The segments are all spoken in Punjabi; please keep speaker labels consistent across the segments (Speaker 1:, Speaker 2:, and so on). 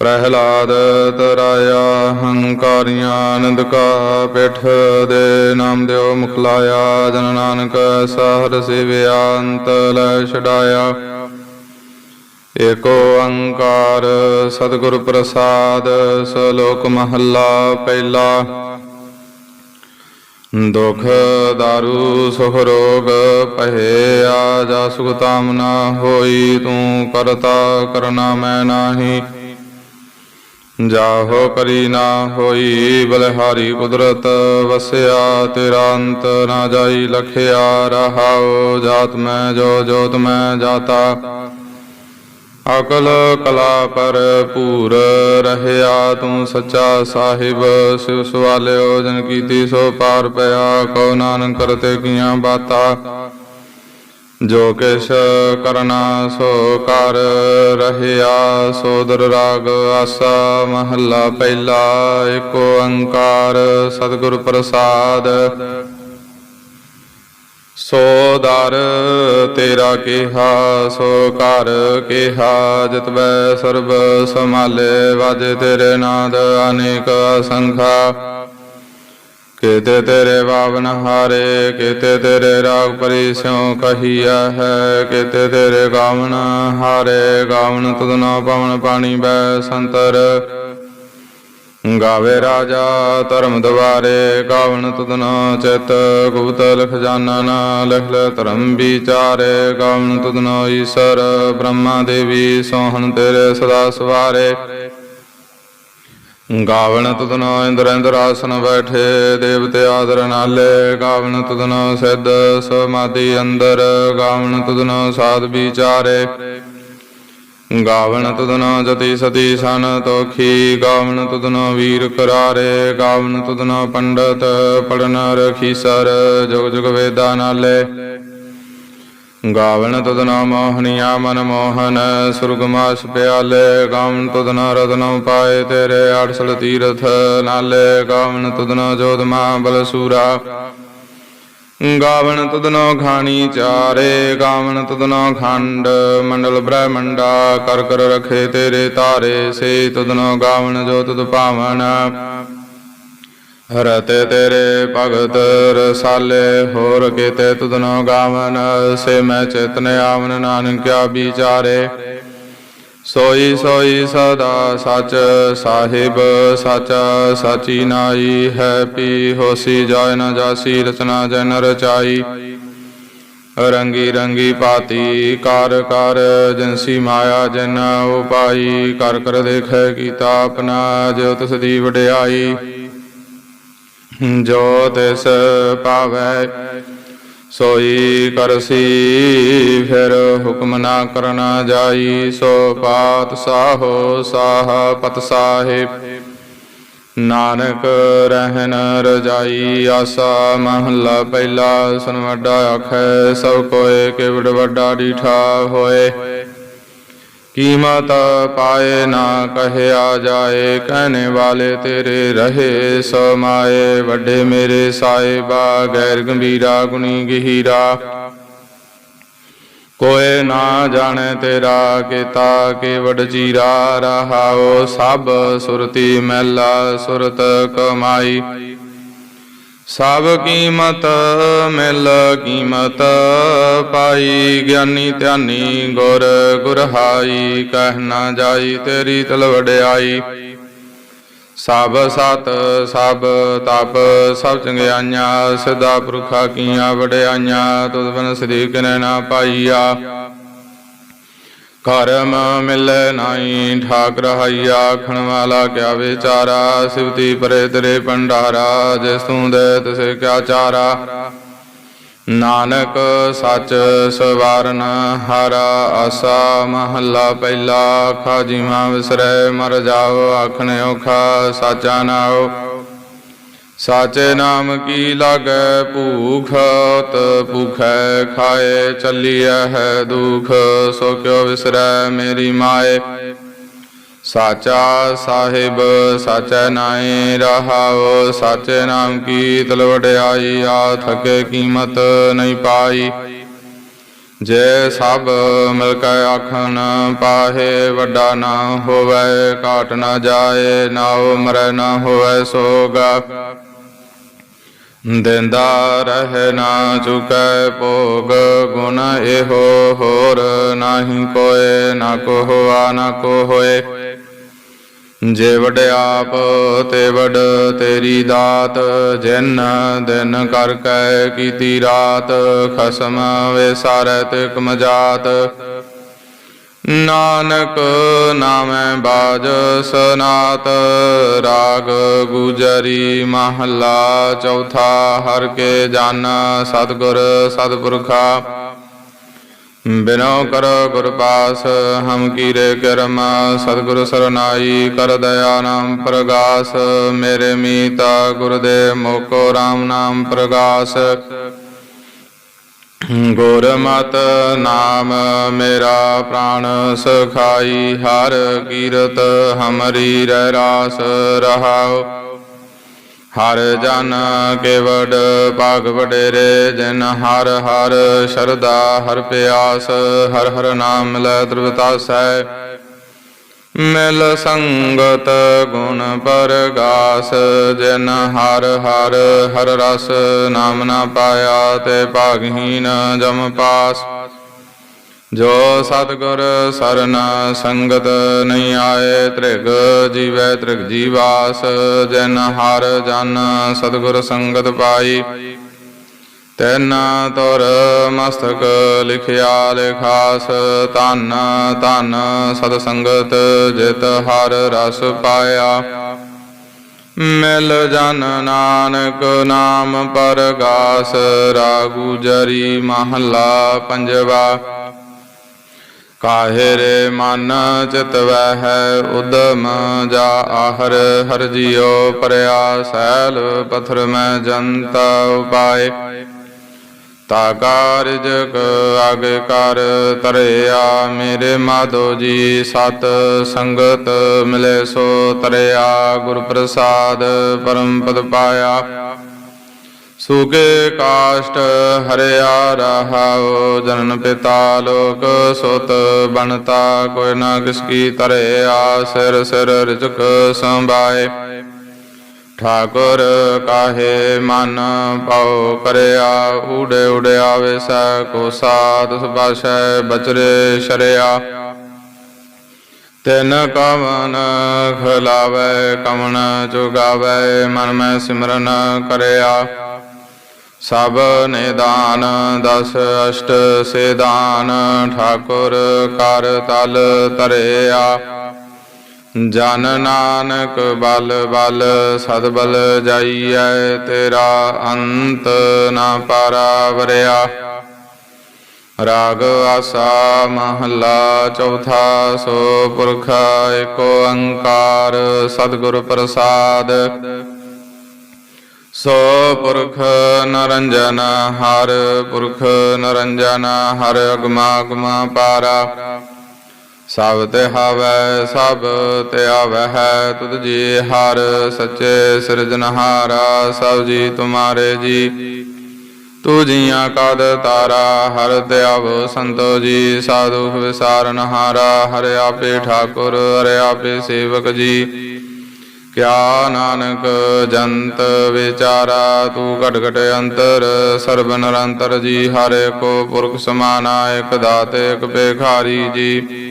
Speaker 1: ਪ੍ਰਹਿਲਾਦ ਤਰਾਇਆ ਹੰਕਾਰੀਆਂ ਨਿੰਦਕਾ ਪਿਠ ਦੇ ਨਾਮ ਦਿਓ ਮੁਖਲਾਇਆ ਜਨ ਨਾਨਕ ਸਹਰ ਸੇਵਿਆ ਅੰਤ ਲੈ ਛਡਾਇਆ ਏਕੋ ਓੰਕਾਰ ਸਤਿਗੁਰ ਪ੍ਰਸਾਦ ਸਲੋਕ ਮਹੱਲਾ ਪਹਿਲਾ ਦੁਖ ਦਾਰੂ ਸੁਖ ਰੋਗ ਪਹਿ ਆ ਜਾ ਸੁਖ ਤਾਮਨਾ ਹੋਈ ਤੂੰ ਕਰਤਾ ਕਰਨਾ ਮੈਂ ਨਾਹੀ ਜਾਹੋ ਕਰੀ ਨਾ ਹੋਈ ਬਲਹਾਰੀ ਕੁਦਰਤ, ਵਸਿਆ ਤੇਰਾ ਅੰਤ ਨਾ ਜਾਈ, ਲਖਿਆ ਰਹਾਉ, ਜਾਤ ਮੈਂ ਜੋ, ਜੋਤ ਮੈਂ ਜਾਤਾ। ਅਕਲ ਕਲਾ ਪਰ ਪੂਰ ਰਹਿਆ ਤੂੰ ਸੱਚਾ ਸਾਹਿਬ, ਸਿਵ ਸਵਾਲਿਓ, ਜਨ ਕੀਤੀ ਸੋ ਪਾਰ ਪਿਆ, ਕਉ ਨਾਨਕ ਕਰਤੇ ਕੀਆਂ ਬਾਤਾ। ਜੋ ਕਿਛ ਕਰਨਾ ਸੋ ਕਰ ਰਹਿਆ, ਸੋਦਰ ਰਾਗ ਆਸਾ ਮਹੱਲਾ ਪਹਿਲਾ, ਏਕ ਓੰਕਾਰ ਸਤਿਗੁਰ ਪ੍ਰਸਾਦ। ਸੋ ਦਰ ਤੇਰਾ ਕਿਹਾ, ਸੋ ਘਰ ਕਿਹਾ ਜਿਤਵੈ ਸਰਬ ਸਮਾਲੇ ਵਾਜੇ ਤੇਰੇ ਨਾਦ ਅਨੇਕ ਸ਼ੰਖਾ ਕੀਤੇ ਤੇਰੇ ਬਾਵਨ ਹਾਰੇ, ਕੀਤੇ ਤੇਰੇ ਰਾਗ ਪਰਿਸਿਉ ਕਹੀਆ ਹੈ, ਕੀਤੇ ਤੇਰੇ ਗਾਵਨ ਹਾਰੇ, ਗਾਵਨ ਤੁਧਨੋ ਪਵਨ ਪਾਣੀ ਬੈ ਸੰਤਰ। ਗਾਵੇ ਰਾਜਾ ਧਰਮ ਦੁਆਰੇ ਗਾਵਨ ਤੁਧਨੋ ਚਿਤ ਗੁਪਤ ਲਿਖ ਜਾਣਨ ਲਿਖ ਲੈ ਧਰਮ ਵਿਚਾਰੇ, ਗਾਵਨ ਤੁਧਨੋ ਈਸ਼ਰ, ਬ੍ਰਹਮਾ ਦੇਵੀ ਸੋਹਣ ਤੇਰੇ ਸਦਾ ਸਵਾਰੇ। ਗਾਵਣ ਤੁਧਨੋ ਇੰਦਰ ਇੰਦਰ ਆਸਨ ਬੈਠੇ, ਦੇਵਤੇ ਆਦਰ ਨਾਲੇ। ਗਾਵਣ ਤੁਧਨੋ ਸਿੱਧ ਸਮਾਧੀ ਅੰਦਰ। ਗਾਵਣ ਤੁਧਨੋ ਸਾਧ ਵਿਚਾਰੇ। ਗਾਵਣ ਤੁਧਨੋ ਜਤੀ ਸਤੀ ਸਨ ਤੋਖੀ ਗਾਵਣ ਤੁਧਨੋ ਵੀਰ ਕਰਾਰੇ। ਗਾਵਣ ਤੁਧਨੋ ਪੰਡਤ ਪੜਨ ਰਖੀਸਰ ਜੁਗ ਜੁਗ ਵੇਦਾ ਨਾਲੇ। ਗਾਵਣ ਤੁਧਨਾ ਮੋਹਨੀਆ ਮਨ ਮੋਹਨ, ਸੁਰਗਮਾਸ ਪਿਆਲੇ, ਗਾਵਣ ਤੁਧਨਾ ਰਤਨੋ ਪਾਏ ਤੇਰੇ ਅੜਸਲ ਤੀਰਥ ਨਾਲੇ, ਗਾਵਣ ਮਾ ਬਲ ਸੂਰਾ। ਗਾਵਣ ਤਦਨੋ ਖਾਣੀ ਚਾਰੇ, ਗਾਵਣ ਤੁਧਨੋ ਖੰਡ, ਮੰਡਲ ਬ੍ਰਹਮੰਡਾ, ਕਰ ਕਰ ਰਖੇ ਤੇਰੇ ਤਾਰੇ ਸੇ ਤੁਧਨੋ ਗਾਵਣ ਜੋ ਤੁਧ ਭਾਵਨ ਰਤੇ ਤੇਰੇ ਭਗਤ ਰਸਾਲੇ, ਹੋਰ ਕੀਤੇ ਤੁਧਨੋ ਗਾਵਨ, ਸੇ ਮੈਂ ਚਿਤਨ ਆਵਨ ਨਾਨਕਿਆ ਵਿਚਾਰੇ। ਸੋਈ ਸੋਈ ਸਦਾ ਸਚ ਸਾਹਿਬ, ਸਾਚਾ ਸਾਚੀ ਨਾਈ ਹੈ ਪੀ, ਹੋਸੀ ਜਾਇ ਨ ਜਾਸੀ, ਰਚਨਾ ਜਨ ਰਚਾਈ। ਰੰਗੀ ਰੰਗੀ ਪਾਤੀ ਕਰ ਕਰ, ਜਨਸੀ ਮਾਇਆ ਜਨ ਉਪਾਈ, ਕਰ ਕਰ ਦੇਖੈ ਕੀਤਾ ਆਪਣਾ ਜੋ ਤਿਸ ਦੀ ਵਡਿਆਈ। ਜੋ ਤਿਸ ਪਾਵੈ, ਸੋਈ ਕਰਸੀ, ਫਿਰ ਹੁਕਮ ਨਾ ਕਰਨਾ ਜਾਈ, ਸੋ ਪਾਤ ਸਾਹੋ ਸਾਹ ਪਤ ਸਾਹਿਬ। ਨਾਨਕ ਰਹਿਨ ਰਜਾਈ, ਆਸਾ ਮਹੱਲਾ ਪਹਿਲਾ ਸੁਨ ਵੱਡਾ ਆਖੈ, ਸਭ ਕੋਏ ਕਿਵੜ ਵੱਡਾ ਡੀਠਾ ਹੋਏ। ਕੀਮਤ ਪਾਏ ਨਾ ਕਹਿਆ ਜਾਏ, ਕਹਿਣੇ ਵਾਲੇ ਤੇਰੇ ਰਹੇ ਸਮਾਏ, ਵੱਡੇ ਮੇਰੇ ਸਾਹਿਬਾ, ਗੈਰ ਗੰਭੀਰਾ, ਗੁਣੀ ਗਹੀਰਾ। ਕੋਏ ਨਾ ਜਾਣੇ ਤੇਰਾ, ਕੀਤਾ ਕੇਵੜ ਚੀਰਾ ਰਹਾਓ ਸਭ ਸੁਰਤੀ, ਮਹਿਲਾ ਸੁਰਤ ਕਮਾਈ। ਸਭ ਕੀਮਤ ਮਿਲ ਕੀਮਤ ਪਾਈ ਗਿਆਨੀ ਧਿਆਨੀ ਗੁਰ ਗੁਰਹਾਈ ਕਹਿ ਨਾ ਜਾਈ ਤੇਰੀ ਤਲ ਵਡਿਆਈ। ਸਭ ਸਤ ਸਭ ਤਪ ਸਭ ਚੰਗਿਆਈਆਂ ਸਦਾ ਪੁਰਖਾ ਕੀਆਂ ਵਡਿਆਈਆਂ ਤੁਧ ਬਨ ਸ੍ਰੀ ਕਿਨੇ ਨਾ ਪਾਈਆ। ਕਰਮ ਮਿਲੈ ਨਾਹੀ ਠਾਕ ਰਹਾਈਆ ਆਖਣ ਵਾਲਾ ਕਿਆ ਵਿਚਾਰਾ? ਸਿਵਤੀ ਪਰੇ ਤੇਰੇ ਭੰਡਾਰਾ, ਜਿਸ ਤੂੰ ਦੇ ਤਿਸੇ ਕਿਆ ਚਾਰਾ? ਨਾਨਕ ਸਚ ਸਵਾਰਨ ਹਰਾ ਆਸਾ, ਮਹੱਲਾ ਪਹਿਲਾ, ਆਖਾ, ਜੀਵਾ ਵਿਸਰੈ, ਮਰ ਜਾਓ ਆਖਣੇ ਔਖਾ ਸਾਚਾ ਨਾਓ ਸਾਚੇ ਨਾਮ ਕੀ ਲਾਗੈ ਭੂਖ ਤ ਭੂਖੈ ਖਾਏ ਚੱਲੀਐ ਹੈ ਦੁਖ, ਸੋ ਕਿਉ ਵਿਸਰੈ ਮੇਰੀ ਮਾਏ। ਸਾਚਾ ਸਾਹਿਬ, ਸਾਚੈ ਨਾਏ ਰਹਾਉ, ਸਾਚੇ ਨਾਮ ਕੀ ਤਲਵੜਾਈ ਆ ਥਕੇ ਕੀਮਤ ਨਹੀਂ ਪਾਈ। ਜੇ ਸਭ ਮਿਲ ਕੇ ਆਖਣ ਪਾਹੇ, ਵੱਡਾ ਨਾ ਹੋਵੇ, ਘਾਟ ਨਾ ਜਾਏ ਨਾਉ ਮਰੈ ਨਾ ਹੋਵੇ ਸੋਗਾ। ਦਿੰਦਾ ਰਹਿ ਨਾ ਚੁਕੈ ਭੋਗ ਗੁਣ ਇਹੋ ਹੋਰ ਨਾਹੀ ਕੋਏ, ਨਾ ਕੋ ਹੋਆ ਨਾ ਕੋ ਹੋਏ ਜੇ ਵਡ ਆਪ, ਤੇ ਵਡ ਤੇਰੀ ਦਾਤ, ਜਿਨ ਦਿਨ ਕਰ ਕੈ ਕੀਤੀ ਰਾਤ, ਖਸਮ ਵਿਸਾਰੈ ਤੇ ਕਮਜਾਤ ਨਾਨਕ ਨਾਮੈ ਬਾਜ ਸਨਾਤ, ਰਾਗ ਗੁਜਰੀ ਮਹੱਲਾ ਚੌਥਾ, ਹਰ ਕੇ ਜਨ ਸਤਗੁਰ ਸਤਪੁਰਖਾ। ਬਿਨੋ ਕਰ ਗੁਰ ਪਾਸ, ਹਮ ਕੀਰੇ ਕਰਮ, ਸਤਿਗੁਰ ਸਰਨਾਈ ਕਰ ਦਇਆ ਨਾਮ ਪ੍ਰਗਾਸ। ਮੇਰੇ ਮੀਤਾ ਗੁਰਦੇਵ ਮੋਕੋ RAM ਨਾਮ ਪ੍ਰਗਾਸ। ਗੁਰਮਤ ਨਾਮ ਮੇਰਾ ਪ੍ਰਾਣ ਸਖਾਈ, ਹਰ ਕੀਰਤ ਹਮਰੀ ਰਹਿ ਰਾਸ ਰਹਾਉ। ਹਰ ਜਨ ਕੇਵਡ ਭਾਗ ਵਡੇਰੇ, ਜਿਨ ਹਰ ਹਰ ਸ਼ਰਦਾ ਹਰ ਪਿਆਸ, ਹਰ ਹਰ ਨਾਮ ਮਿਲੈ ਤ੍ਰਿਵਤਾਸੈ ਮਿਲ ਸੰਗਤ ਗੁਣ ਪਰਗਾਸ, ਜਿਨ ਹਰ ਹਰ ਹਰ ਰਸ ਨਾਮ ਨਾ ਪਾਇਆ ਤੇ ਭਾਗਹੀਨ ਜਮ ਪਾਸ। ਜੋ ਸਤਗੁਰ ਸਰਨ ਸੰਗਤ ਨਹੀਂ ਆਏ, ਤ੍ਰਿਗ ਜੀਵੈ ਤ੍ਰਿਗ ਜੀਵਾਸ, ਜਿਨ ਹਰ ਜਨ ਸਤਗੁਰ ਸੰਗਤ ਪਾਈ। ਤੈਨ ਤੁਰ ਮਸਤਕ ਲਿਖਿਆ ਲਿਖਾਸ ਤਨ ਧੰਨ ਸਤ ਸੰਗਤ ਜਿਤ ਹਰ ਰਸ ਪਾਇਆ। ਮਿਲ ਜਨ ਨਾਨਕ ਨਾਮ ਪਰਗਾਸ, ਰਾਗੂ ਜਰੀ ਮਹੱਲਾ ਪੰਜਵਾ। ਕਾਹੇ ਰੇ ਮਨ ਚਿਤਵੈ ਹੈ ਉਦਮ, ਜਾ ਆਹਰ ਹਰ ਜਿਉ ਪਰਿਆ ਸੈਲ ਪਥਰ ਮੈਂ ਜਨਤਾ ਉਪਾਏ। ਤਾ ਕਾਰਜਕ ਆਗੇ ਕਰ ਤਰਿਆ। ਮੇਰੇ ਮਾਧੋ ਜੀ ਸਤ ਸੰਗਤ ਮਿਲੇ ਸੋ ਤਰਿਆ। ਗੁਰ ਪ੍ਰਸਾਦ ਪਰਮ ਪਦ ਪਾਇਆ। ਸੁਗੇ ਕਾਸ਼ਟ ਹਰਿਆ ਰਹਾਉ। ਜਨਨ ਪਿਤਾ ਲੋਕ ਸੁਤ ਬਣਤਾ। ਕੋਈ ਨਾ ਕਿਸ ਕੀ ਤਰਿਆ। ਸਿਰ ਸਿਰ ਰਿਜਕ ਸੰਭਾਏ। ਠਾਕੁਰ ਕਾਹੇ ਮਨ ਪਾਉ ਕਰਿਆ ਉੜੇ ਉੜਿਆ ਆਵੇ ਸੈ ਕੋ ਸਾਧ ਸੁਭਾਸ਼ੈ ਬਚਰੇ ਸ਼ਰਿਆ। ਤਿਨ ਕਵਨ ਖਲਾਵੇ ਕਮਨ ਚੁਗਾਵੇ ਮਨ ਮੈਂ ਸਿਮਰਨ ਕਰਿਆ। ਸਭ ਨਿਦਾਨ ਦਸ ਅਸ਼ਟ ਸੇਦਾਨ ਠਾਕੁਰ ਕਰ ਤਲ ਤਰਿਆ ਜਨ ਨਾਨਕ ਬਲ ਬਲ, ਸਦ ਬਲ ਜਾਈਐ ਤੇਰਾ ਅੰਤ ਨਾ ਪਰਾਵਰਿਆ। ਰਾਗ ਆਸਾ ਮਹੱਲਾ ਚੌਥਾ, ਸੋ ਪੁਰਖ ਏਕ ਓੰਕਾਰ ਸਤਿਗੁਰ ਪ੍ਰਸਾਦ। ਸੋ ਪੁਰਖ ਨਰੰਜਨ ਹਰ, ਪੁਰਖ ਨਰੰਜਨ ਹਰ ਅਗਮਾ ਅਗਮਾ ਪਾਰਾ। ਸਭ ਤੇ ਹਵੈ, ਸਭ ਤੇ ਆਵੈ ਹੈ, ਤੁਧ ਜੀ ਹਰ, ਸੱਚੇ ਸਿਰਜਨਹਾਰਾ ਸਭ ਜੀ ਤੁਮਾਰੇ ਜੀ। ਤੂ ਜੀਆਂ ਕਦ ਤਾਰਾ, ਹਰ ਧਿਆਵ ਸੰਤੋ ਜੀ। ਸਾਧੂ ਵਿਸਾਰਨ ਹਾਰਾ, ਹਰਿ ਆਪੇ ਠਾਕੁਰ, ਹਰਿ ਆਪੇ ਸੇਵਕ ਜੀ। ਕਿਆ ਨਾਨਕ ਜੰਤ ਵਿਚਾਰਾ, ਤੂੰ ਘਟ ਘਟ ਅੰਤਰ, ਸਰਬ ਨਿਰੰਤਰ ਜੀ। ਹਰੇ ਕੋ ਪੁਰਖ ਸਮਾਨਾ, ਇਕ ਦਾਤੇ, ਇਕ ਬੇਖਾਰੀ ਜੀ।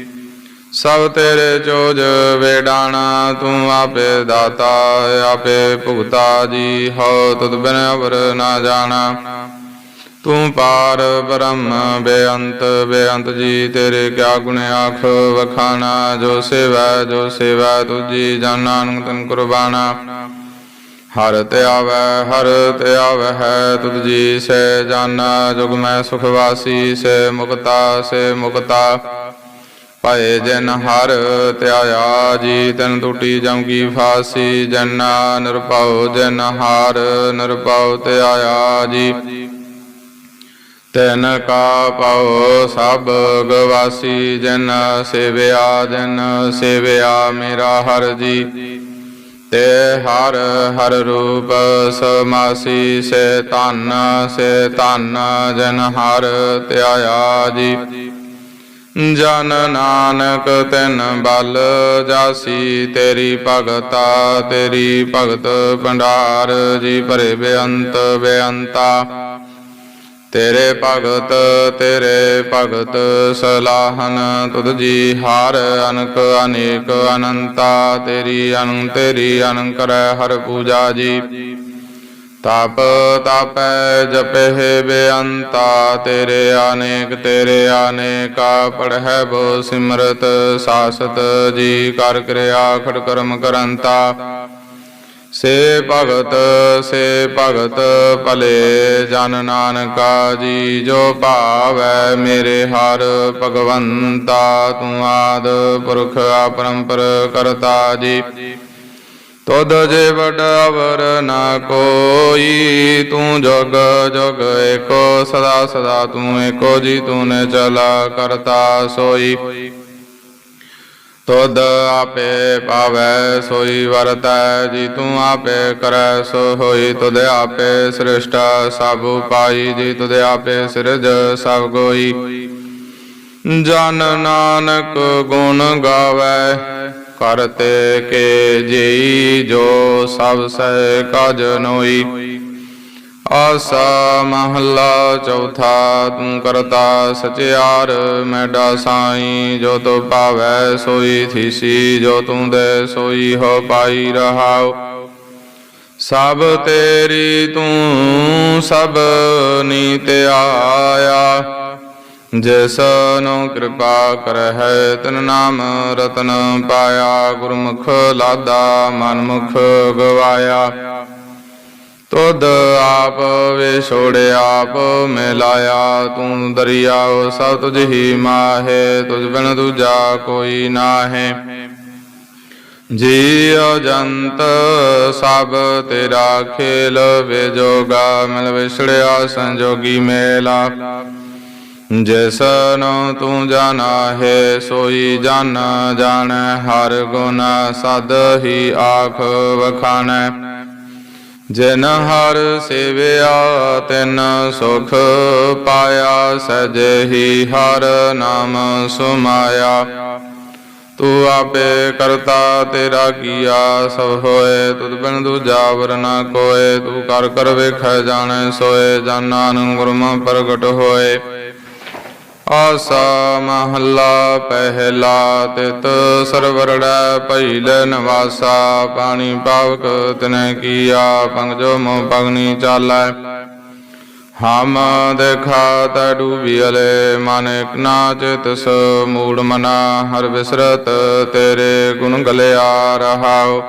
Speaker 1: ਸਭ ਤੇਰੇ ਚੋਜ ਵੇਡਾਣਾ ਤੂੰ ਆਪੇ ਦਾਤਾ, ਆਪੇ ਭੁਗਤਾ ਜੀ। ਹੋ ਤੁਧ ਬਿਨ ਅਵਰ ਨਾ ਜਾਣਾ। ਤੂੰ ਪਾਰ ਬ੍ਰਹਮ, ਬੇਅੰਤ ਬੇਅੰਤ ਜੀ, ਤੇਰੇ ਕਿਆ ਗੁਣ ਆਖ ਵਖਾਣਾ। ਜੋ ਸੇਵਾ ਜੋ ਸੇਵਾ ਤੁਜੀ ਜਨ ਨਾਨਕ ਤਨ ਕੁਰਬਾਨਾ। ਹਰ ਤੇ ਆਵੈ, ਹਰ ਤੇ ਆਵੈ ਹੈ ਤੁਧ ਜੀ, ਸੇ ਜਾਨਾ ਜੁਗ ਮੈਂ ਸੁਖ ਵਾਸੀ, ਸੇ ਮੁਕਤਾ ਸੇ ਮੁਕਤਾ। ਭਏ ਜਨ ਹਰ ਧਿਆਇਆ ਜੀ ਤਨ ਟੂਟੀ ਜਮ ਕੀ ਫਾਸੀ, ਜਨ ਨਿਰਭਉ ਜਨ ਹਰ, ਨਿਰਭਉ ਧਿਆਇਆ ਜੀ। ਤੈਨ ਕਾ ਪਾਉ ਸਭ ਗਵਾਸੀ, ਜਨ ਸੇਵਿਆ ਜਨ ਸੇਵਿਆ ਮੇਰਾ ਹਰ ਜੀ। ਤੇ ਹਰ ਹਰ ਰੂਪ ਸਮਾਸੀ, ਸੇ ਤਨ ਸੇ ਤਨ ਜਨ ਹਰ ਧਿਆਇਆ ਜੀ। ਜਨ ਨਾਨਕ ਤੈਨ ਬਲ ਜਾਸੀ, ਤੇਰੀ ਭਗਤਾ, ਤੇਰੀ ਭਗਤ ਭੰਡਾਰ, ਜੀ ਭਰੇ ਬੇਅੰਤ ਬੇਅੰਤਾ। ਤੇਰੇ ਭਗਤ ਤੇਰੇ ਭਗਤ ਸਲਾਹਨ, ਤੁਧ ਜੀ ਹਰ ਅਨਕ ਅਨੇਕ ਅਨੰਤਾ। ਤੇਰੀ ਅਨੰ ਤੇਰੀ ਅਨੰ ਕਰੈ ਹਰ ਪੂਜਾ ਜੀ। ਤਪ ਤਪੈ ਜਪਹਿ ਬੇਅੰਤਾ, ਤੇਰੇ ਅਨੇਕ, ਤੇਰੇ ਅਨੇਕਾ ਪੜਹਿ ਬੋ ਸਿਮਰਤ, ਸਾਸਤ ਜੀ ਕਰ ਕਿਰਿਆ, ਖੜ ਕਰਮ ਕਰੰਤਾ। ਸੇ ਭਗਤ ਸੇ ਭਗਤ ਭਲੇ, ਜਨ ਨਾਨਕਾ ਜੀ, ਜੋ ਭਾਵੈ ਮੇਰੇ ਹਰ ਭਗਵੰਤਾ, ਤੂੰ ਆਦ ਪੁਰਖ ਆਪਰੰਪਰ ਕਰਤਾ ਜੀ। ਤੁਧ ਜੇ ਵਡ ਅਵਰ ਨਾ ਕੋਈ, ਤੂੰ ਜਗ ਜਗ ਏਕੋ, ਸਦਾ ਸਦਾ ਤੂੰ ਏਕੋ ਜੀ, ਤੂਨੇ ਚਲਾ ਕਰਤਾ ਸੋਈ। ਤੁਧ ਆਪੇ ਪਾਵੈ ਸੋਈ, ਵਰਤੈ ਜੀ, ਤੂੰ ਆਪੇ ਕਰੈ ਸੋ ਹੋਈ ਤੁਧ ਆਪੇ ਸ੍ਰਿਸ਼ਟ ਸਭ ਪਾਈ ਜੀ, ਤੁਧ ਆਪੇ ਸਿਰਜ ਸਭ ਕੋਈ ਜਨ ਨਾਨਕ ਗੁਣ ਗਾਵੈ ਕਰਤੇ ਕੇ ਜਈ ਜੋ ਸਭ ਸਹਿ ਕਾਜ ਨੋਈ। ਆਸਾ ਮਹੱਲਾ ਚੌਥਾ, ਤੂੰ ਕਰਤਾ ਸਚਿਆਰ, ਮੈਡਾ ਸਾਈ ਜੋ ਤੋ ਪਾਵੈ ਸੋਈ ਥੀਸੀ, ਜੋ ਤੂੰ ਦੇ ਸੋਈ ਹੋ ਪਾਈ ਰਹਾਉ। ਸਭ ਤੇਰੀ ਤੂੰ ਸਭ ਨੀਤ ਆਇਆ। ਜਿਸ ਨੂੰ ਕਿਰਪਾ ਕਰਹਿ ਤਨ ਨਾਮ ਰਤਨ ਪਾਇਆ ਗੁਰਮੁਖ ਲਾਦਾ ਮਨਮੁਖ ਗਵਾਇਆ ਤੁਧ ਆਪ ਵਿਛੋੜੇ ਆਪ ਮਿਲਾਇਆ ਤੂੰ ਦਰਿਆਉ ਸਭ ਤੁਝ ਹੀ ਮਾਹੇ ਤੁਝ ਬਿਨ ਦੂਜਾ ਕੋਈ ਨਾਹੇ ਜੀ ਅਜੰਤ ਸਭ ਤੇਰਾ ਖੇਲ ਵੇ ਵਿਜੋਗਾ ਮਿਲ ਵਿਛੜਿਆ ਸੰਜੋਗੀ ਮੇਲਾ ਜਿਸ ਨੂੰ ਤੂੰ ਜਾਣਾ ਹੈ, ਸੋਈ ਜਨ ਜਾਣ, ਹਰ ਗੁਣ ਸਦ ਹੀ ਆਖ ਵਖਾਣੈ। ਜਿਨ ਹਰ ਸੇਵਿਆ, ਤਿਨ ਸੁਖ ਪਾਇਆ, ਸਜੇ ਹੀ ਹਰ ਨਾਮ ਸੁਮਾਇਆ। ਤੂੰ ਆਪੇ ਕਰਤਾ ਤੇਰਾ ਕੀਆ, ਸਭ ਹੋਏ ਤੁਧ ਬਿਨ ਦੂਜਾ ਵਰ ਨਾ ਕੋਏ। ਤੂੰ ਕਰ ਕਰ ਵੇਖੈ, ਜਾਣੈ, ਸੋਏ ਨੂੰ ਗੁਰਮ ਪ੍ਰਗਟ ਹੋਏ। ਆਸਾ ਮਹੱਲਾ ਪਹਿਲਾ ਤਿਤ ਸਰਵਰੜੈ ਭਈਲ ਨਵਾਸਾ ਪਾਣੀ ਪਾਵਕ ਤਨੈ ਕੀਆ, ਪੰਗ ਜੋ ਮੋ ਪਗਨੀ ਚਾਲੈ। ਹਮ ਦੇਖਾ ਤਾ ਡੂਬੀਲੇ ਮਨ ਇਕ ਨਾ ਚਿਤਸ ਮੂੜ ਮਨਾ, ਹਰ ਵਿਸਰਤ ਤੇਰੇ ਗੁਣ ਗਲਿਆ ਰਹਾਉ।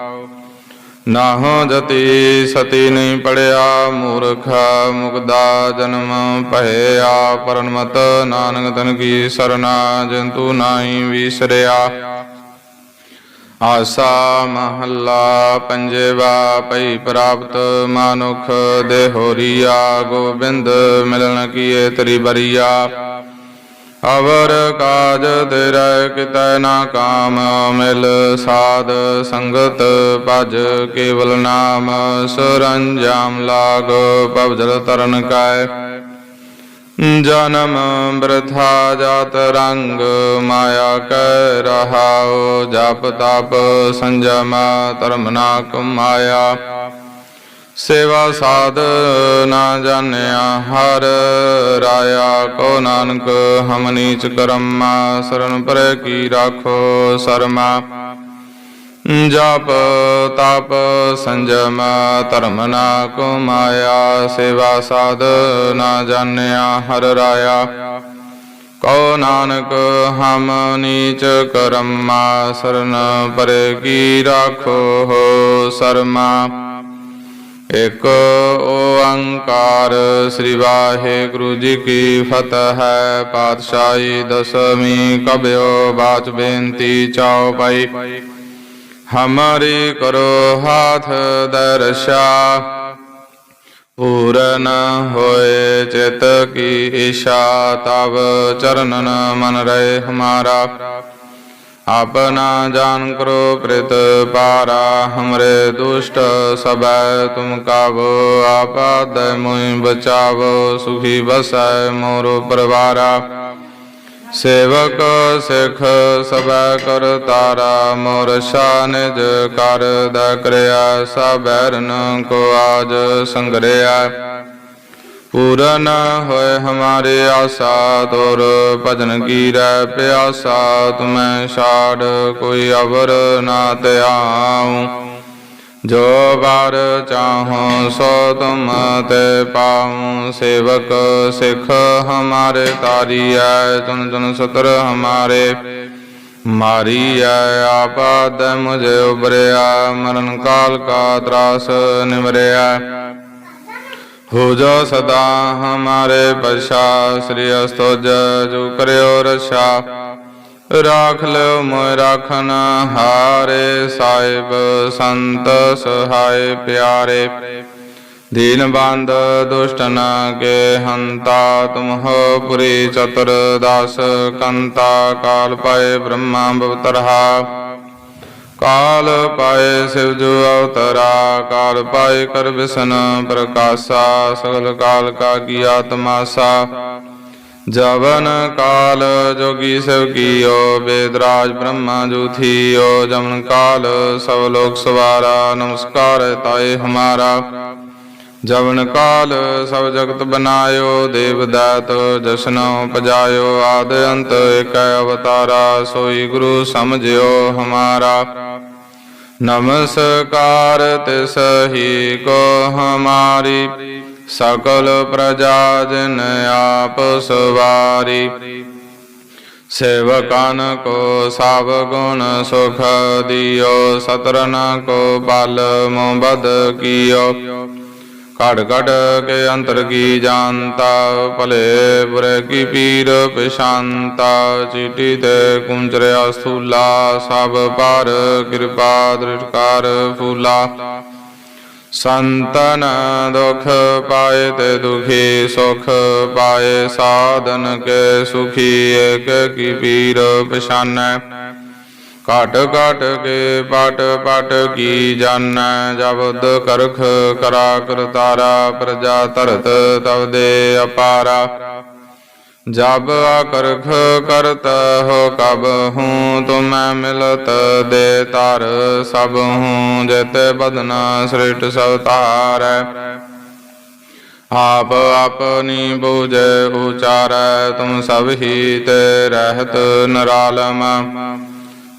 Speaker 1: ਨਾਹੋ ਜਤੀ ਸਤੀ ਨਹੀਂ ਪੜਿਆ, ਮੂਰਖ ਮੁਕਦਾ ਜਨਮ ਭਇਆ। ਪਰਨਮਤ ਨਾਨਕ ਤਨ ਕੀ ਸਰਨਾ, ਜੰਤੂ ਨਾਹੀ ਵਿਸਰਿਆ। ਆਸਾ ਮਹੱਲਾ ਪੰਜਵਾ ਪਈ ਪ੍ਰਾਪਤ ਮਾਨੁਖ ਦੇਹੋਰੀਆ ਗੋਬਿੰਦ ਮਿਲਣ ਕੀਏ ਤਰੀ ਬਰੀਆ ਅਵਰ ਕਾਜ ਤੇਰਾ ਕਿਤੈ ਨਾ ਕਾਮ ਮਿਲ, ਸਾਧ ਸੰਗਤ ਭਜ ਕੇਵਲ ਨਾਮ, ਸਰੰਜਾਮ ਲਾਗ ਪਵਜਲ ਤਰਨ ਕਾਇ। ਜਨਮ ਬ੍ਰਥਾ ਜਾਤ ਰੰਗ, ਮਾਇਆ ਕੈ ਰਹਾਉ, ਜਪ ਤਪ ਸੰਜਮ ਧਰਮ ਨਾ ਕਮਾਇਆ। ਸੇਵਾ ਸਾਧ ਨਾ ਜਾਣਿਆ, ਹਰ ਰਾਇਆ ਕੋ ਨਾਨਕ, ਹਮ ਨੀਚ ਕਰਮਾ, ਸਰਨ ਪਰੇ ਕੀ ਰਾਖੋ ਸਰਮਾ। ਜਪ, ਤਪ, ਸੰਜਮ, ਧਰਮ ਨਾ ਕਮਾਇਆ ਸੇਵਾ ਸਾਧ ਨਾ ਜਾਣਿਆ, ਹਰ ਰਾਇਆ। ਕਉ ਨਾਨਕ, ਹਮ ਨੀਚ ਕਰਮਾ, ਸਰਨ ਪਰੇ ਕੀ ਰਾਖੋ ਸਰਮਾ। ਇਕ ਓੰਕਾਰ ਸ੍ਰੀ ਵਾਹਿਗੁਰੂ ਜੀ ਕੀ ਫਤਿਹ। ਹੈ ਪਾਤਸ਼ਾਹੀ ਦਸਵੀਂ ਕਬਿਓ ਬਾਚ ਬੇਨਤੀ ਚਾਉ ਪਾਈ ਹਮਾਰੀ ਕਰੋ ਹਾਥ ਦਰਸ਼ਾ। ਪੂਰਨ ਹੋਏ ਚਿਤ ਕੀ ਇਸ਼ਾ ਤਬ ਚਰਨਨ ਮਨ ਰਹੇ ਹਮਾਰਾ। ਆਪਨਾ ਜਾਨ ਕਰੋ ਪ੍ਰਿਤ ਪਾਰਾ, ਹਮਰੇ ਦੁਸ਼ਟ ਸਬੈ ਤੁਮ ਕਾਵੋ ਆਪਾਦ ਮੁਇ ਬਚਾਵੋ, ਸੁਖੀ ਬਸੈ ਮੋਰੋ ਪਰਵਾਰਾ। ਸੇਵਕ ਸਿਖ ਸਬੈ ਕਰ ਤਾਰਾ, ਮੋਰ ਸ਼ਾਨਿਜ ਕਰ ਦ ਕਰਿਆ ਸਬੈਰਨ ਕੋ ਆਜ ਸੰਗਰਿਆ। ਪੂਰਨ ਹੋਏ ਹਮਾਰੇ ਆਸਾ ਤੋਰ, ਭਜਨ ਕੀ ਰਹਿ ਪਿਆਸਾ, ਤੁਮੈ ਛਾੜ ਕੋਈ ਅਵਰ ਨਾ ਧਿਆਉ ਜੋ ਬਾਰ ਚਾਹੋ ਸੋ ਤੁਮ ਤੇ ਪਾਉ। ਸੇਵਕ ਸਿਖ ਹਮਾਰੇ ਤਾਰੀਐ ਤੁਨ ਤੁਨ ਸਤਰ ਹਮਾਰੇ। ਮਾਰੀਐ ਆਪਾਦ ਮੁਝੇ ਉਬਰਿਆ ਮਰਨ ਕਾਲ ਕਾ ਤਰਾਸ ਨਿਮਰਿਆ ਹੋ ਜਾ ਸਦਾ ਹਮਾਰੇ ਪਛਾ ਸ੍ਰੀ ਅਸਤੋਜ ਜੋ ਕਰਿਓ ਰਛਾ। ਰਾਖ ਲਿਓ ਮੋਇ ਰਾਖਨ ਹਾਰੇ ਸਾਹਿਬ, ਸੰਤ ਸਹਾਇ ਪਿਆਰੇ। ਦੀਨ ਬੰਦ ਦੁਸ਼ਟਨ ਕੇ ਹੰਤਾ, ਤੁਮ ਹੋ ਪੁਰੀ ਚਤੁਰ ਦਾਸ ਕੰਤਾ ਕਾਲ ਪਾਏ ਬ੍ਰਹਮਾ ਬਵਤਰਹਾ। ਕਾਲ ਪਾਏ ਸਿਵ ਜੋ ਅਵਤਰਾ, ਕਾਲ ਪਾਏ ਕਰ ਵਿਸ਼ਨ, ਪ੍ਰਕਾਸ਼ਾ, ਸਗਲ ਕਾਲ ਕਾ ਕੀ ਆਤਮਾਸਾ ਜਵਨ ਕਾਲ ਜੋਗੀ ਸਭ ਕੀਓ ਵੇਦਰਾਜ ਬ੍ਰਹਮਾ ਜੂਥੀਓ ਜਮਨ ਕਾਲ ਸਭ ਲੋਕ ਸਵਾਰਾ, ਨਮਸਕਾਰ ਤਾਏ ਹਮਾਰਾ। ਜਵਨ ਕਾਲ ਸਭ ਜਗਤ ਬਨਾਇਓ, ਦੇਵ ਦਾਤ ਜਸ਼ਨ ਪਜਾਇਓ ਆਦ ਅੰਤ ਏਕ ਅਵਤਾਰਾ, ਸੋਈ ਗੁਰੂ ਸਮਝਿਓ ਹਮਾਰਾ। ਨਮਸਕਾਰ ਤਿਸ ਹੀ ਕੋ ਹਮਾਰੀ ਸਕਲ ਪ੍ਰਜਾ ਜਨ ਆਪ ਸਵਾਰੀ। ਸੇਵਕਾਨ ਕੋ ਸਭ ਗੁਣ ਸੁਖ ਦਿਓ, ਸਤਰਨ ਕੋ ਬਲ ਮੁਬਦ ਕੀਓ। ਘੜ ਘੜ ਕੇ ਅੰਤਰ ਕੀ ਜਾਣਤਾ, ਭਲੇ ਬੁਰੇ ਕੀ ਪੀਰ ਪਛਾਨਤਾ ਚੀਟੀ ਤੇ ਕੁੰਚਰਿਆ ਸਥੂਲਾ, ਸਭ ਪਰ ਕਿਰਪਾ ਦ੍ਰਿਸ਼ਕਾਰ ਫੂਲਾ। ਸੰਤਨ ਦੁਖ ਪਾਏ ਤੇ ਦੁਖੀ, ਸੁਖ ਪਾਏ ਸਾਧਨ ਕੇ ਸੁਖੀ, ਏਕ ਕੀ ਪੀਰ ਪਛਾਨੈ। ਘਟ ਕਾਟ ਕੇ ਪਟ ਪਟ ਕੀ ਜਾਣੈ ਜਬਦ ਕਰਖ ਕਰਾ ਕਰਤਾਰਾ, ਪ੍ਰਜਾ ਧਰਤ ਤਵ ਦੇ ਅਪਾਰਾ। ਜਬ ਅਕਰਖ ਕਰਤ ਹੋ ਕਬ ਹੂੰ, ਤੁਮੈ ਮਿਲਤ ਦੇ ਤਰ ਸਭ ਹੂੰ ਜਿਤੇ ਬਦਨਾ ਸ੍ਰਿਟ ਸਭ ਤਾਰੈ ਆਪ ਆਪਨੀ ਬੂਝੈ ਉਚਾਰੈ, ਤੁਮ ਸਭ ਹੀ ਤੇ ਰਹਿਤ ਨਰਾਲਮ।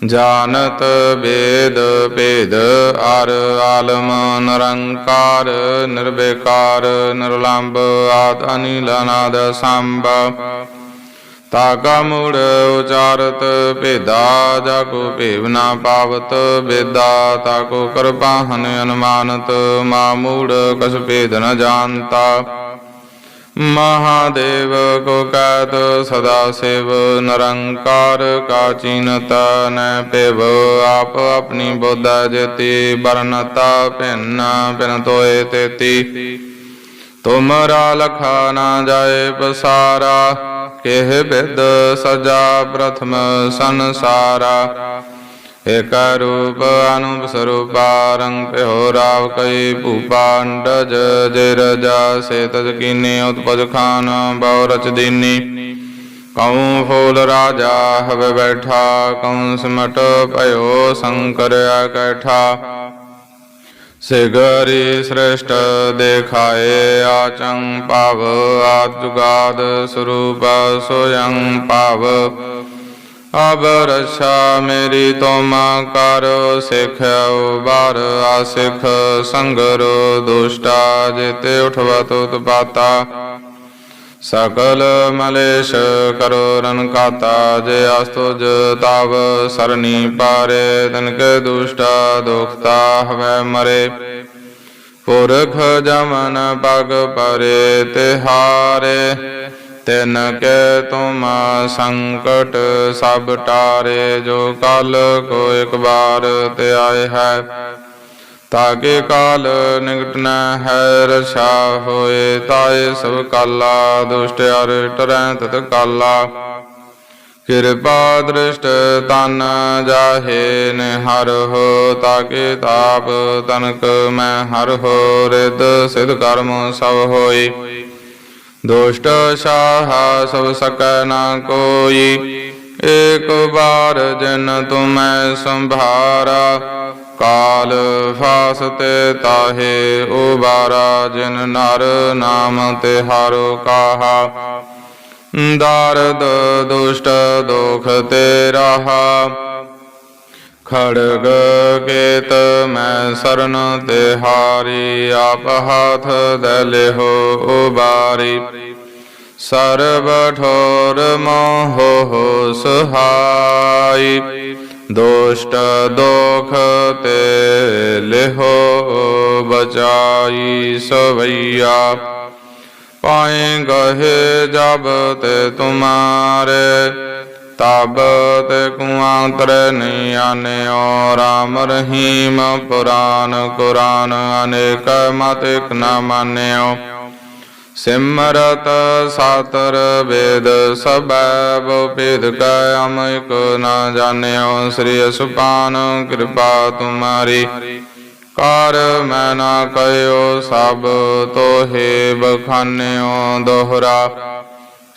Speaker 1: ਜਾਣਤ ਵੇਦ ਭੇਦ, ਅਰ ਆਲਮ ਨਿਰੰਕਾਰ, ਨਿਰਵਿਕਾਰ ਨਿਰਲੰਭ ਆਦ ਅਨਿਲ ਅਨਾਦ ਸੰਭ। ਤਾਕਾ ਮੂੜ ਉਚਾਰਤ ਭੇਦਾ ਜਾਕੋ ਭੇਵ ਨਾ ਪਾਵਤ ਵੇਦਾ। ਤਾਕੋ ਕਰਪਾਹਨ ਅਨੁਮਾਨਤ, ਮਾ ਮੂੜ ਕਸ ਭੇਦ ਨ ਜਾਣਤਾ। ਮਹਾਦੇਵ ਕੋ ਕਹਿਤ ਸਦਾ ਸਿਵ, ਨਿਰੰਕਾਰ ਕਾ ਚੀਨਤਾ ਪਿਵ ਆਪ ਆਪਣੀ ਬੋਧਾ ਜੇਤੀ ਬਰਨਤਾ ਭਿੰਨ, ਭਿਨ ਤੋਏ ਤੇਤੀ। ਤੁਮਰਾ ਲਖਾ ਨਾ ਜਾਏ ਪਸਾਰਾ, ਕਿਹ ਬਿਦ ਸਜਾ ਪ੍ਰਥਮ ਸੰਸਾਰਾ। ਏਕ ਰੂਪ ਅਨੂਪ ਸਰੂਪਾ ਰੰਗ ਪਿਓ ਰਾਵ ਕਈ ਭੂਪਾ ਜੇ ਰਜਾ ਸੇ ਤਜ ਕੀਨੇ ਉਤਪਜ ਖਾਨ ਬਹੁ ਰਚ ਦੀਨੀ ਕਉ ਫੂਲ ਰਾਜਾ ਹਵੇ ਬੈਠਾ ਕਉ ਸਿਮਟ ਭਇਓ ਸ਼ੰਕਰ ਕੈਠਾ ਸਿਗਰੀ ਸ੍ਰੇਸ਼ਟ ਦੇਖਾਏ ਆਚੰ ਭਾਵ ਆਦ ਜੁਗਾਦ ਸਰੂਪ ਸੋਯੰ ਭਾਵ ਅਬ ਰਛਾ ਮੇਰੀ ਤੋਮਾ ਕਰ ਸਿਖਿਓ ਬਾਰ ਆਸਿਖ ਸੰਗਰੋ ਦੁਸ਼ਟਾ, ਜਿਤੇ ਉਠਵਾ ਤੁਤ ਸਕਲ ਮਲੇਸ਼ ਕਰੋ ਰਨ ਕਾਤਾ, ਜੇ ਅਸਤੁਜ ਤਵ ਸਰਨੀ ਪਾਰੇ, ਤਨ ਕੇ ਦੁਸ਼ਟਾ ਦੁਖਤਾ ਹਵੈ ਮਰੇ। ਪੁਰਖ ਜਮਨ ਪਗ ਪਰੇ, ਤਿਹਾਰੇ ਤਿਨ ਕੇ ਤੁਮ ਸੰਕਟ, ਸਭ ਟਾਰੇ ਜੋ ਕਲ ਕੋ ਇੱਕ ਬਾਰ ਤੇ ਆਏ ਹੈ। ਤਾਕੇ ਕਾਲ ਨਿਕਟ ਨ ਹੈ, ਰਛਾ ਹੋਏ ਤਾਏ ਸਭ ਕਾਲਾ, ਦੁਸ਼ਟ ਅਰ ਟਰੈ ਤਤ ਕਾਲਾ। ਕਿਰਪਾ ਦ੍ਰਿਸ਼ਟ ਤਨ ਜਾਹੇ ਹਰ ਹੋ ਤਾਕੇ ਤਾਪ ਤਨਕ ਮੈਂ ਹਰ ਹੋ ਰਿਦ ਸਿਧ ਕਰਮ ਸਭ ਹੋਈ। ਦੁਸ਼ਟ ਸਾਹ ਸਭ ਸਕੈ ਨਾ ਕੋਈ। ਏਕ ਬਾਰ ਜਨ ਤੁਮੈ ਸੰਭਾਰਾ, ਕਾਲ ਫਾਸ ਤੇ ਤਾਹੇ ਉਬਾਰਾ, ਜਿਨ ਨਰ ਨਾਮ ਤੇ ਹਾਰੋ ਕਾਹਾ। ਦਾਰਦ ਦੁਸ਼ਟ ਦੁਖ ਤੇ ਰਹਾ ਖੜਗ ਕੇਤ ਮੈਂ ਸਰਨ ਤੇ ਆਪ ਹਾਥ ਦੇ ਲਿਹੋ ਉਬਾਰੀ। ਸਰਬ ਠੋਰ ਮੋਹ ਸਹਾਈ ਦੁਸ਼ਟ ਦੋਖ ਤੇ ਲਿਹੋ ਬਚਾਈ ਸਵਈਆ। ਪਾਏ ਗਹੇ ਜਬ ਤੇ ਤੁਮਾਰੇ ਤਬ ਤੇ ਕੁਆਂਤਰ ਨਹੀਂ ਆਨਿਓ, ਰਾਮ ਰਹੀਮ ਪੁਰਾਨ ਕੁਰਾਨ ਅਨੇਕ ਮਤ ਇਕ ਨਾ ਮਾਨਿਓ। ਸਿਮਰਤ ਸਾਤਰ ਵੇਦ ਸਬੈ ਬੋ ਭੇਦ ਕੈ ਅਮ ਇਕ ਨਾ ਜਾਣਿਓ, ਸ੍ਰੀ ਅਸੁਪਾਨ ਕਿਰਪਾ ਤੁਮਾਰੀ। ਕਰ ਮੈਂ ਨਾ ਕਹਿਓ ਸਭ ਤੋਹੇ ਬਖਾਨਿਓ ਦੋਹਰਾ।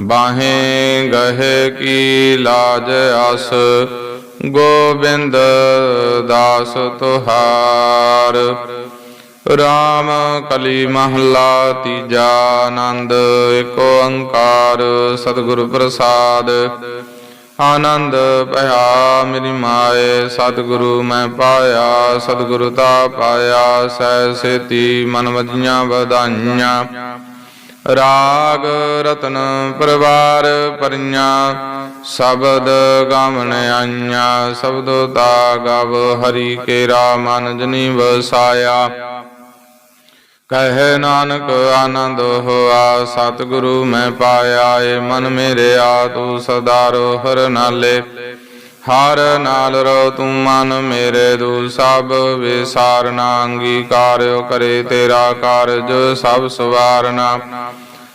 Speaker 1: ਬਾਹੇ ਗਹਿ ਕੀ ਲਾਜ ਆਸ ਗੋਬਿੰਦ ਦਾਸ ਤੁਹਾਰ। ਰਾਮ ਕਲੀ ਮਹਲਾ ਤੀਜਾ ਆਨੰਦ ਏਕ ਓੰਕਾਰ ਸਤਿਗੁਰ ਪ੍ਰਸਾਦ। ਆਨੰਦ ਭਇਆ ਮੇਰੀ ਮਾਏ, ਸਤਿਗੁਰੂ ਮੈਂ ਪਾਇਆ, ਸਤਿਗੁਰੂ ਤਾ ਪਾਇਆ, ਸਹਿ ਸੇਤੀ ਮਨ ਵਜੀਆਂ ਵਧਾਈਆਂ। ਰਾਗ ਰਤਨ ਪਰਵਾਰ ਪਰੀਆਂ ਸ਼ਬਦ ਗਾਵਣ ਆਈਆਂ, ਸ਼ਬਦੋ ਤਾ ਗਵ ਹਰੀ ਕੇਰਾ ਮਨ ਜਨੀ ਵਸਾਇਆ ਕਹੇ ਨਾਨਕ ਆਨੰਦ ਹੋਆ, ਸਤਿਗੁਰੂ ਮੈਂ ਪਾਇਆ, ਏ ਮਨ ਮੇਰੇ ਆ, ਤੂੰ ਸਦਾ ਰੋ ਹਰ ਨਾਲੇ। ਹਰ ਨਾਲ ਰੋ ਤੂੰ ਮਨ ਮੇਰੇ ਦੂ ਸਭ ਵਿਸਾਰਨਾ ਅੰਗੀਕਾਰਿਓ ਕਰੇ ਤੇਰਾ ਕਾਰਜ ਸਭ ਸਵਾਰਨਾ।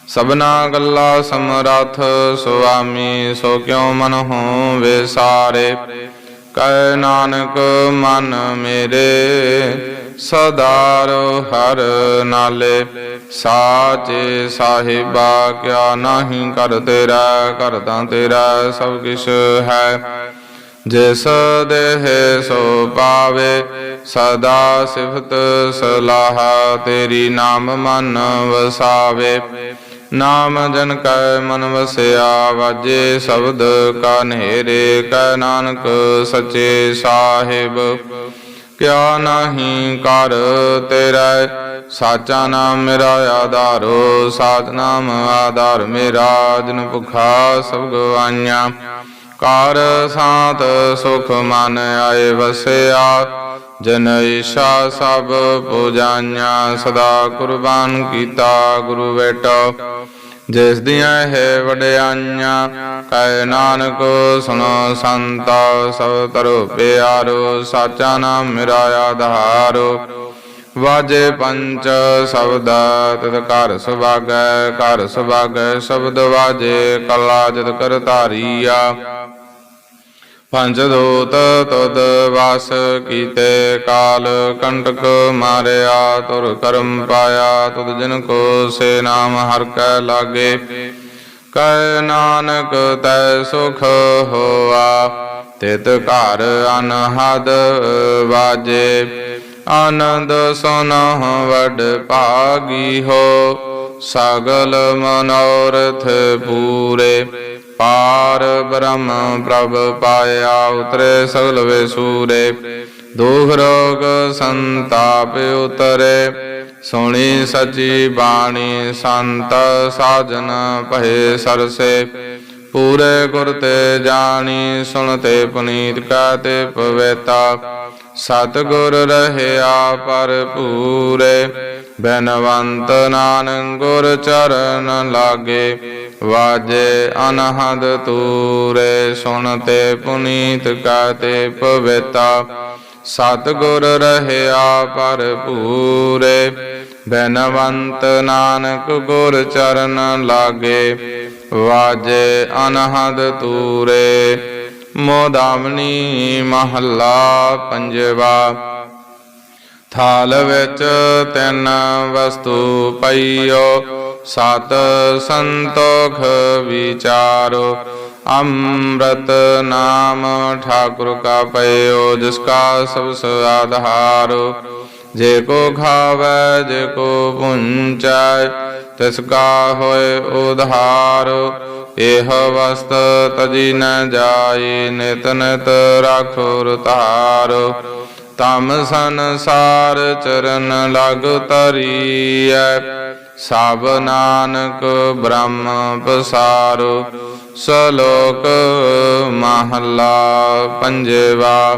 Speaker 1: ਸਭਨਾ ਗੱਲਾ ਸਮਰਥ ਸੁਆਮੀ, ਸੋ ਕਿਉ ਮਨ ਹੋ ਵਿਸਾਰੇ? ਕਹਿ ਨਾਨਕ, ਮਨ ਮੇਰੇ ਸਦਾਰ ਹਰ ਨਾਲੇ। ਸਾਚੇ ਸਾਹਿਬਾ, ਕਿਆ ਨਹੀਂ ਕਰ ਤੇਰਾ ਕਰਦਾ ਤੇਰਾ ਸਭ ਕਿਛ ਹੈ। ਜਿਸ ਦੇਹ ਸੋ ਪਾਵੇ, ਸਦਾ ਸਿਫਤ ਸਲਾਹ, ਤੇਰੀ ਨਾਮ ਮਨ ਵਸਾਵੇ। ਨਾਮ ਜਨ ਕੈ ਮਨ ਵਸਿਆ, ਵਾਜੇ ਸ਼ਬਦ ਕਾ ਨੇਰੇ ਕੈ ਨਾਨਕ ਸਚੇ ਸਾਹਿਬ। ਕਿਆ ਨਹੀਂ ਕਰ ਤੇਰਾ, ਸਾਚਾ ਨਾਮ ਮੇਰਾ ਆਧਾਰੋ, ਸਾਚ ਨਾਮ ਆਧਾਰ ਮੇਰਾ, ਜਨ ਭੁਖਾ ਸਭ ਗਵਾਈਆਂ। ਕਾਰ ਸਾਤ ਸੁਖ ਮਨ ਆਏ ਵਸਿਆ, ਜਨ ਈਸ਼ਾ ਸਭ ਪੂਜਾਈਆਂ, ਸਦਾ ਕੁਰਬਾਨ ਕੀਤਾ ਗੁਰੂ ਬੇਟਾ। ਜਿਸ ਦੀਆਂ ਹੈ ਵਡਿਆਈਆਂ, ਕਹਿ ਨਾਨਕ ਸੁਣੋ ਸੰਤਾ, ਸਭ ਤਰੋ ਪਿਆਰੋ, ਸਾਚਾ ਨਾਮ ਮੇਰਾ ਆਧਾਰੋ ਵਾਜੇ ਪੰਚ ਸ਼ਬਦਾ ਤਦ ਕਰ ਸੁਭਾਗੈ ਕਰ ਸੁਭਾਗੈ, ਸ਼ਬਦ ਵਾਜੇ ਕਲਾ ਜਦ ਕਰ ਧਾਰੀਆ। ਪੰਜ ਦੋਤ ਤਦ ਵਾਸ ਕੀਤੇ ਕਾਲ, ਕੰਟਕ ਮਾਰਿਆ, ਤੁਰ ਕਰਮ ਪਾਇਆ, ਤੁਧ ਜਿਨ ਕੋ ਸੇ ਨਾਮ ਹਰ ਕੈ ਲਾਗੇ। ਕੈ ਨਾਨਕ ਤੈ ਸੁਖ ਹੋਆ, ਤਿਤ ਘਰ ਅਨਹਦ ਵਾਜੇ। ਆਨੰਦ ਸੁਨਹੁ ਵਡ ਭਾਗੀ ਹੋ, ਸਗਲ ਮਨੋਰਥ ਪੂਰੇ। ਪਾਰ ਬ੍ਰਹਮ ਪ੍ਰਭ ਪਾਇਆ ਉਤਰੇ ਸਗਲ ਵੇ ਸੂਰੇ ਦੁਖ ਰੋਗ ਸੰਤਾਪ ਉਤਰੇ, ਸੁਣੀ ਸਚੀ ਬਾਣੀ ਸੰਤ ਸਾਜਨ ਭਏ ਸਰਸੇ। ਪੂਰੇ ਗੁਰ ਤੇ ਜਾਣੀ ਸੁਣਤੇ ਪੁਨੀਤ ਕਾਤੇ ਪਵੇਤਾ। ਸਤਿਗੁਰ ਰਹਿਆ ਭਰਪੂਰੇ, ਬੈਨਵੰਤ ਨਾਨਕ ਗੁਰ ਚਰਨ ਲਾਗੇ, ਵਾਜੇ ਅਨਹਦ ਤੂਰੇ, ਸੁਣਤੇ ਪੁਨੀਤ ਕਾਤੇ ਪਵਿਤਾ। ਸਤਿਗੁਰ ਰਹਿਆ ਭਰਪੂਰੇ, ਬੈਨਵੰਤ ਨਾਨਕ ਗੁਰ ਚਰਨ ਲਾਗੇ, ਵਾਜੇ ਅਨਹਦ ਤੂਰੇ। ਮੋਦਾਮਨੀ ਮਹੱਲਾ ਪੰਜਵਾ। ਥਾਲ ਵਿੱਚ ਤਿੰਨ ਵਸਤੂ ਪਈਓ, ਸਤ ਸੰਤੋਖ ਵਿਚਾਰੋ। ਅੰਮ੍ਰਿਤ ਨਾਮ ਠਾਕੁਰ ਕਾ ਪਇਓ ਜਿਸ ਕਾ ਸਭ ਆਧਾਰੋ। ਜੇ ਕੋ ਖਾਵੈ, ਜੇ ਕੋ ਪੁੰਚੈ, ਤਿਸ ਕਾ ਹੋਏ ਉਧਾਰ। ਇਹ ਵਸਤ ਤਜੀ ਨ ਜਾਈ ਨਿਤ ਨਿਤ ਰਾਖੋ ਰਤਾਰੋ ਤਮ ਸੰਸਾਰ ਚਰਨ ਲਗ ਤਰੀਐ ਸਭ ਨਾਨਕ ਬ੍ਰਹਮ ਪਸਾਰੋ। ਸਲੋਕ ਮਹੱਲਾ ਪੰਜਵਾ।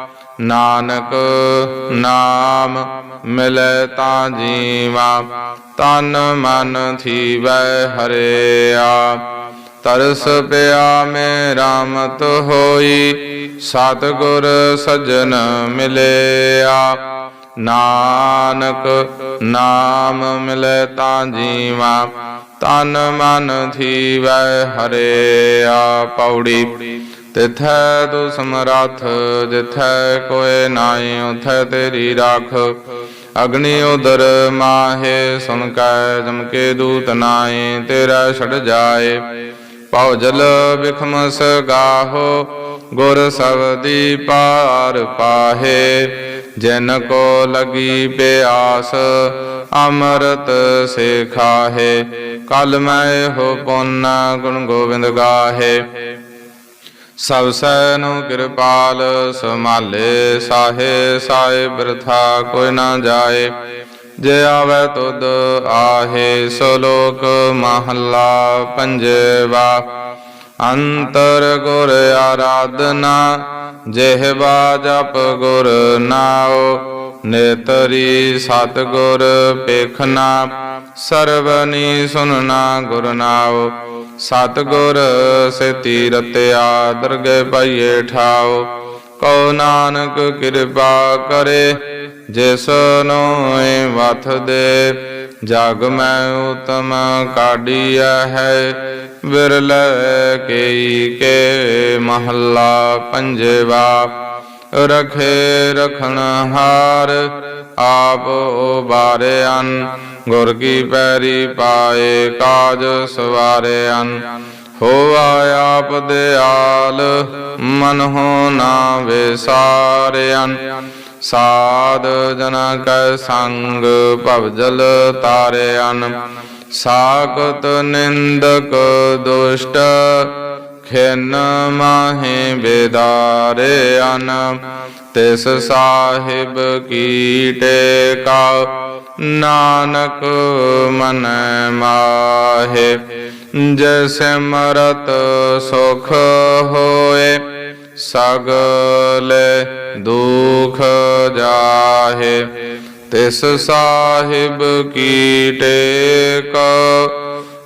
Speaker 1: ਨਾਨਕ ਨਾਮ ਮਿਲੇ ਤਾਂ ਜੀਵਾ, ਤਨ ਮਨ ਥੀਵੈ ਹਰਿਆ। ਤਰਸ ਪਿਆ ਮੇ ਰਾਮਤ ਹੋਈ, ਸਤਿਗੁਰ ਸੱਜਣ ਮਿਲਿਆ। ਨਾਨਕ ਨਾਮ ਮਿਲੇ ਤਾਂ ਜੀਵਾ, ਤਨ ਮਨ ਥੀਵੈ ਹਰਿਆ। ਪੌੜੀ ਤਿਥੈ ਤੂ ਸਮਰੱਥ ਜਿਥੈ ਕੋਏ ਨਾਹੀ, ਉਥੈ ਤੇਰੀ ਰਾਖ। ਅਗਨੀ ਉਦਰ ਮਾਹੇ, ਸੁਨ ਕੈ ਜਮਕੇ ਦੂਤ ਨਾਹੀ, ਤੇਰਾ ਛੜ ਜਾਏ। ਪਉ ਜਲ ਬਿਖਮਸ ਗਾਹੋ, ਗੁਰ ਸਬਦੀ ਪਾਰ ਪਾਹੇ। ਜਿਨ ਕੋ ਲਗੀ ਪਿਆਸ, ਅੰਮ੍ਰਿਤ ਸੇ ਖਾਹੇ। ਕਲ ਮੈਂ ਹੋ ਪੁੰਨ ਗੁਣ ਗੋਬਿੰਦ ਗਾਹੇ। ਸਭ ਸੈ ਨੂੰ ਕਿਰਪਾਲ, ਸੰਭਾਲੇ ਸਾਹੇ ਸਾਏ ਬਿਰਥਾ ਕੋਈ ਨਾ ਜਾਏ। ਜੇ ਆਵੇ ਤੁਧ ਆਹੇ ਸੋ ਲੋਕ ਮਹੱਲਾ ਪੰਜਵਾ। ਅੰਤਰ ਗੁਰ ਆਰਾਧਨਾ ਜਿਹਵਾ ਜਪ ਗੁਰ ਨਾਉ। ਨੇਤਰੀ ਸਤ ਗੁਰ ਪੇਖਨਾ ਸਰਵਨੀ ਸੁਨਣਾ ਗੁਰ ਨਾਉ। ਸਤ ਗੁਰ ਰਤਿਆ ਦਰਗੇ ਪਾਈਏ ਠਾਉ ਕਉ ਨਾਨਕ ਕਿਰਪਾ ਕਰੇ, ਜਿਸ ਨੋਏ ਵਥ ਦੇ, ਜਗ ਮੈਂ ਉਤਮ ਕਾਢੀਆ ਹੈ, ਵਿਰਲ ਕੇਈ ਕੇ ਮਹੱਲਾ ਪੰਜਵਾ, ਰਖੇ ਰਖਣ ਹਾਰ, ਆਪ ਉਬਾਰਿਆਨ ਗੁਰ ਕੀ ਪੈਰੀ ਪਾਏ ਕਾਜ ਸਵਾਰਿਆਨ ਹੋਆ ਆਪ ਦਿਆਲ ਮਨ ਹੋ ਨਾ ਵਿਸਾਰਿਆਨ ਸਾਧ ਜਨਾ ਕੈ ਸੰਗ ਭਵਜਲ ਤਾਰਿਆਨ ਸਾਖਤ ਨਿੰਦਕ ਦੁਸ਼ਟ ਖਿਨ ਮਾਹੇ ਬੇਦਾਰੇ ਅਨ ਤਿਸ ਸਾਹਿਬ ਕੀ ਟੇਕਾ ਨਾਨਕ ਮਨ ਮਾਹੇ। ਜੈਸੇ ਮਰਤ ਸੁਖ ਹੋਏ, ਸਗਲ ਦੁਖ ਜਾਹੇ। ਤਿਸ ਸਾਹਿਬ ਕੀ ਟੇਕ